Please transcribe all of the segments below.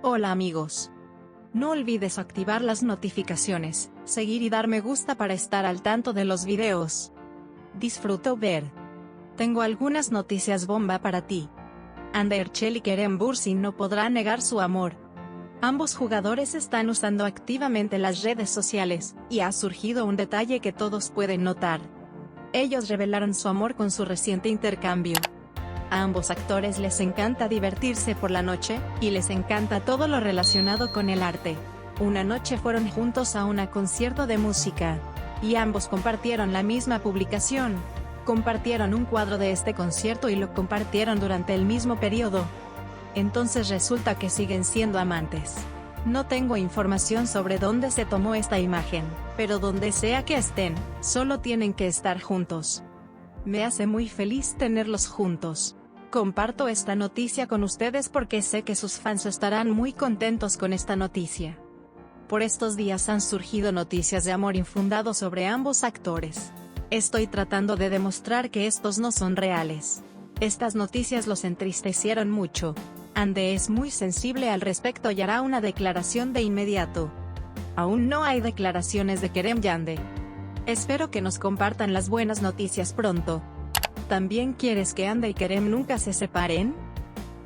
Hola amigos. No olvides activar las notificaciones, seguir y dar me gusta para estar al tanto de los videos. Disfruto ver. Tengo algunas noticias bomba para ti. Anderchel y Kerem Bursin no podrán negar su amor. Ambos jugadores están usando activamente las redes sociales, y ha surgido un detalle que todos pueden notar. Ellos revelaron su amor con su reciente intercambio. A ambos actores les encanta divertirse por la noche, y les encanta todo lo relacionado con el arte. Una noche fueron juntos a un concierto de música. Y ambos compartieron la misma publicación. Compartieron un cuadro de este concierto y lo compartieron durante el mismo periodo. Entonces resulta que siguen siendo amantes. No tengo información sobre dónde se tomó esta imagen, pero donde sea que estén, solo tienen que estar juntos. Me hace muy feliz tenerlos juntos. Comparto esta noticia con ustedes porque sé que sus fans estarán muy contentos con esta noticia. Por estos días han surgido noticias de amor infundado sobre ambos actores. Estoy tratando de demostrar que estos no son reales. Estas noticias los entristecieron mucho. Ande es muy sensible al respecto y hará una declaración de inmediato. Aún no hay declaraciones de Kerem Yande. Espero que nos compartan las buenas noticias pronto. ¿También quieres que Anda y Kerem nunca se separen?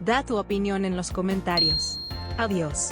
Da tu opinión en los comentarios. Adiós.